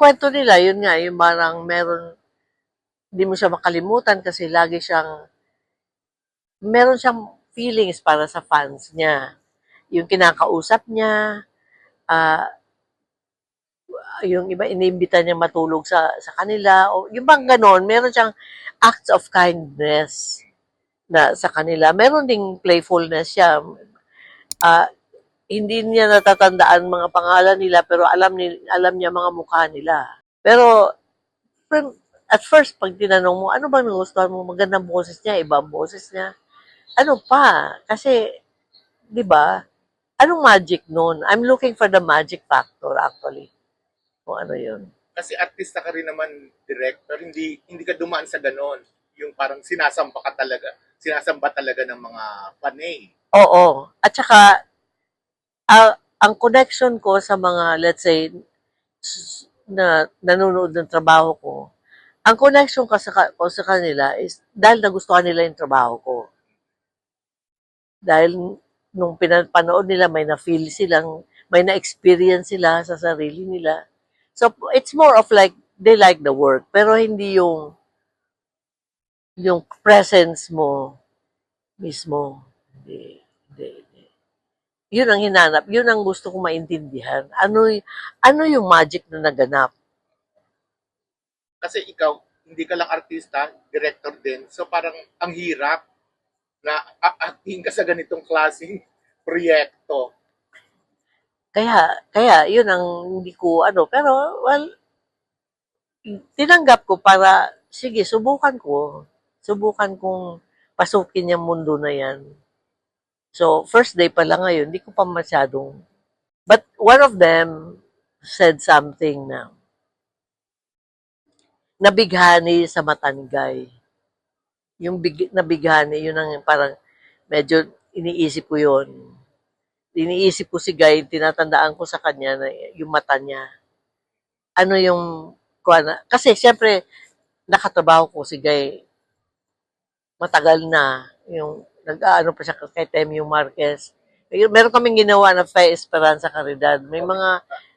kwento nila, yun nga, yung parang meron, hindi mo siya makalimutan kasi lagi siyang, meron siyang feelings para sa fans niya. Yung kinakausap niya, ah, yung iba iniimbita niya matulog sa sa kanila o yung bang ganon, meron siyang acts of kindness na sa kanila. Meron ding playfulness siya. Ah, hindi niya natatandaan mga pangalan nila pero alam ni alam niya mga mukha nila. Pero from- at first pag tinanong mo, ano ba nagustuhan mo? Magandang boses niya, iba ang boses niya. Ano pa? Kasi 'di ba? Anong magic noon? I'm looking for the magic factor actually. Kung ano 'yun. Kasi artista ka rin naman, director, hindi hindi ka dumaan sa ganon. Yung parang sinasamba ka talaga, sinasamba talaga ng mga panay. Oo. At saka, ah, ang connection ko sa mga, let's say, na nanonood ng trabaho ko, ang connection ko sa, ko sa kanila is dahil nagustuhan nila yung trabaho ko. Dahil nung pinapanood nila, may na-feel silang, may na-experience sila sa sarili nila. So, it's more of like, they like the work, pero hindi yung, yung presence mo mismo. Hindi, hindi. Yun ang hinanap. Yun ang gusto kong maintindihan. Ano, ano yung magic na naganap? Kasi ikaw, hindi ka lang artista, director din. So parang ang hirap na acting ka sa ganitong klaseng proyekto. Kaya, kaya, yun ang hindi ko, ano, pero, well, tinanggap ko para, sige, subukan ko. Subukan kong pasukin yung mundo na yan. So, first day pa lang ngayon, hindi ko pa masyadong, but one of them said something na, nabighani sa matanggay. Yung big, nabighani, yun ang parang, medyo iniisip ko yun iniisip ko si Guy, tinatandaan ko sa kanya na yung mata niya. Ano yung, na, kasi siyempre, nakatrabaho ko si Guy, matagal na, yung, nag-ano pa siya kay Temio Marquez. Meron kaming ginawa na Fe Esperanza Caridad. May mga,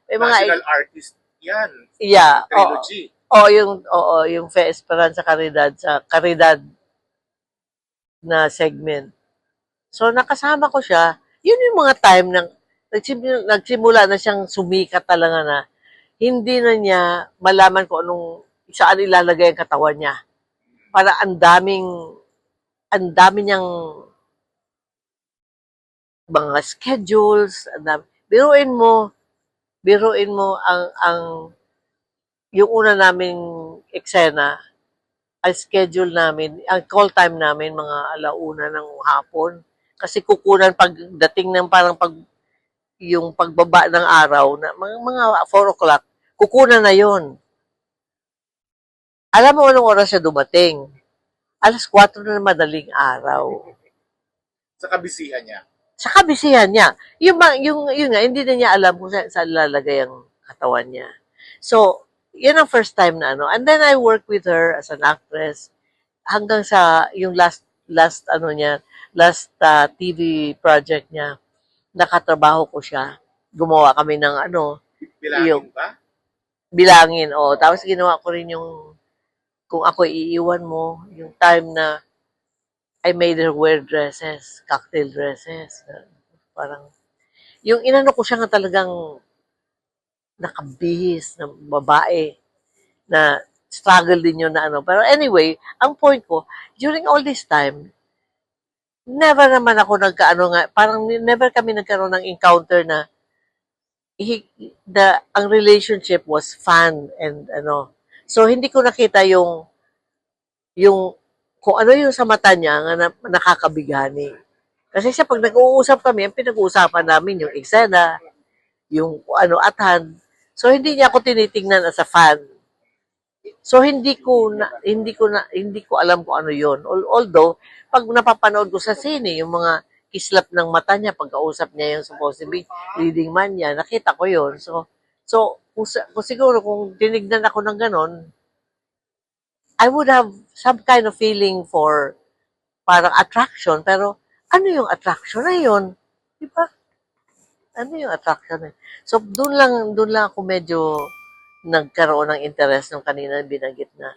may mga, National artist yan. yeah, oo. Trilogy. Oo, yung, oo, yung Fe Esperanza Caridad sa Caridad na segment. So, nakasama ko siya. Yun yung mga time ng nagsimula, nagsimula na siyang sumikat talaga na hindi na niya malaman kung anong saan ilalagay ang katawan niya. Para ang daming ang dami niyang mga schedules, ang. Biruin mo, biruin mo ang ang yung una naming eksena, ang schedule namin, ang call time namin mga alauna ng hapon. Kasi kukunan pagdating ng parang pag yung pagbaba ng araw na mga, mga 4 o'clock, kukunan na yon. Alam mo anong oras siya dumating? Alas 4 na ng madaling araw. Sa kabisihan niya. Sa kabisihan niya. Yung, yung, yung nga, hindi na niya alam kung saan, saan lalagay ang katawan niya. So, yun ang first time na ano. And then I worked with her as an actress hanggang sa yung last, last ano niya, last uh, TV project niya. Nakatrabaho ko siya. Gumawa kami ng ano, Bilangin Yung- ba? bilangin. O, tapos ginawa ko rin yung kung ako iiwan mo, yung time na I made her wear dresses, cocktail dresses. Parang, yung inano ko siya nga talagang nakabihis na babae na struggle din yun na ano. Pero anyway, ang point ko, during all this time, never naman ako nagkaano nga, parang never kami nagkaroon ng encounter na he, the, ang relationship was fun and ano. So, hindi ko nakita yung, yung, kung ano yung sa mata niya na, nakakabighani. Kasi siya, pag nag-uusap kami, ang pinag-uusapan namin yung eksena, yung ano, atan. So, hindi niya ako tinitingnan as a fan. So, hindi ko na, hindi ko na, hindi ko alam kung ano yon. Although, pag napapanood ko sa sine, yung mga kislap ng mata niya, pagkausap niya yung supposedly leading man niya, nakita ko yon. So, so kung, kung siguro kung tinignan ako ng ganon, I would have some kind of feeling for parang attraction, pero ano yung attraction na yun? Di ba? Ano yung attraction na yun? So, doon lang, doon lang ako medyo nagkaroon ng interest nung kanina binanggit na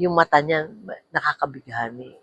yung mata niya nakakabighani.